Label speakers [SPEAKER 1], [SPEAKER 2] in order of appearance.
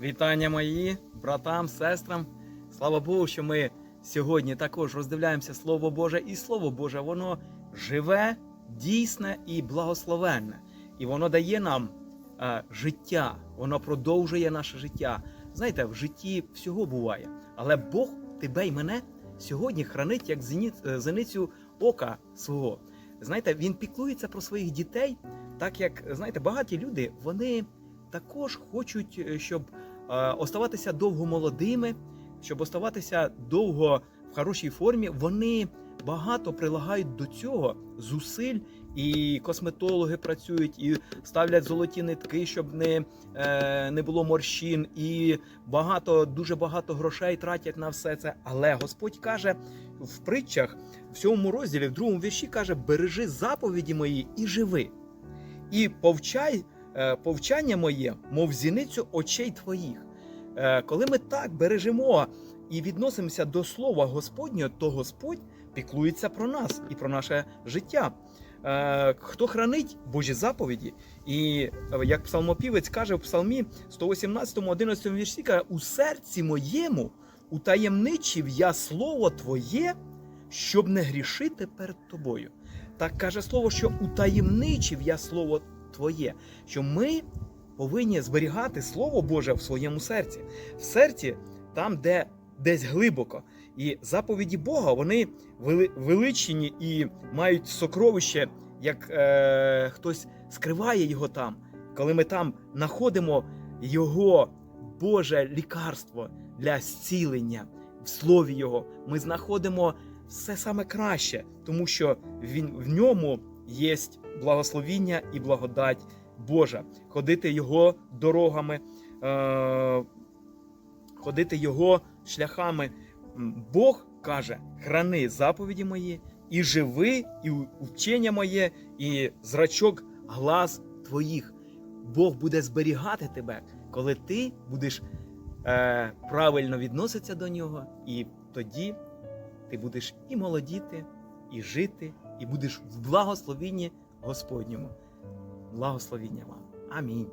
[SPEAKER 1] Вітання мої братам, сестрам. Слава Богу, що ми сьогодні також роздивляємося Слово Боже, і Слово Боже, воно живе, дійсне і благословенне. І воно дає нам е, життя, воно продовжує наше життя. Знаєте, в житті всього буває, але Бог тебе і мене сьогодні хранить як зеницю ока свого. Знаєте, він піклується про своїх дітей, так як знаєте, багаті люди вони також хочуть, е, щоб оставатися довго молодими, щоб оставатися довго в хорошій формі. Вони багато прилагають до цього зусиль, і косметологи працюють, і ставлять золоті нитки, щоб не, е, не було морщин, і багато, дуже багато грошей тратять на все це. Але Господь каже в притчах, в сьомому розділі, в другому вірші каже: бережи заповіді мої і живи, і повчай е, повчання моє, мов зіницю очей твоїх. Е, Коли ми так бережемо і відносимося до слова Господнього, то Господь піклується про нас і про наше життя. Е, Хто хранить Божі заповіді, і е, як псалмопівець каже в псалмі 118, 11 вірші, каже, у серці моєму утаємничив я слово Твоє, щоб не грішити перед тобою. Так каже слово, що утаємничив я слово Твоє, що ми повинні зберігати Слово Боже в своєму серці, в серці, там, де десь глибоко. І заповіді Бога вони вели- величні і мають сокровище, як е, хтось скриває його там. Коли ми там знаходимо Його Боже лікарство для зцілення в слові Його, ми знаходимо все саме краще, тому що він в ньому є благословіння і благодать Божа, ходити Його дорогами, е, ходити Його шляхами. Бог каже: храни заповіді мої, і живи, і вчення моє, і зрачок глаз твоїх. Бог буде зберігати тебе, коли ти будеш е, правильно відноситися до нього, і тоді ти будеш і молодіти, і жити, і будеш в благословінні Господньому. Благословіння вам. Амінь.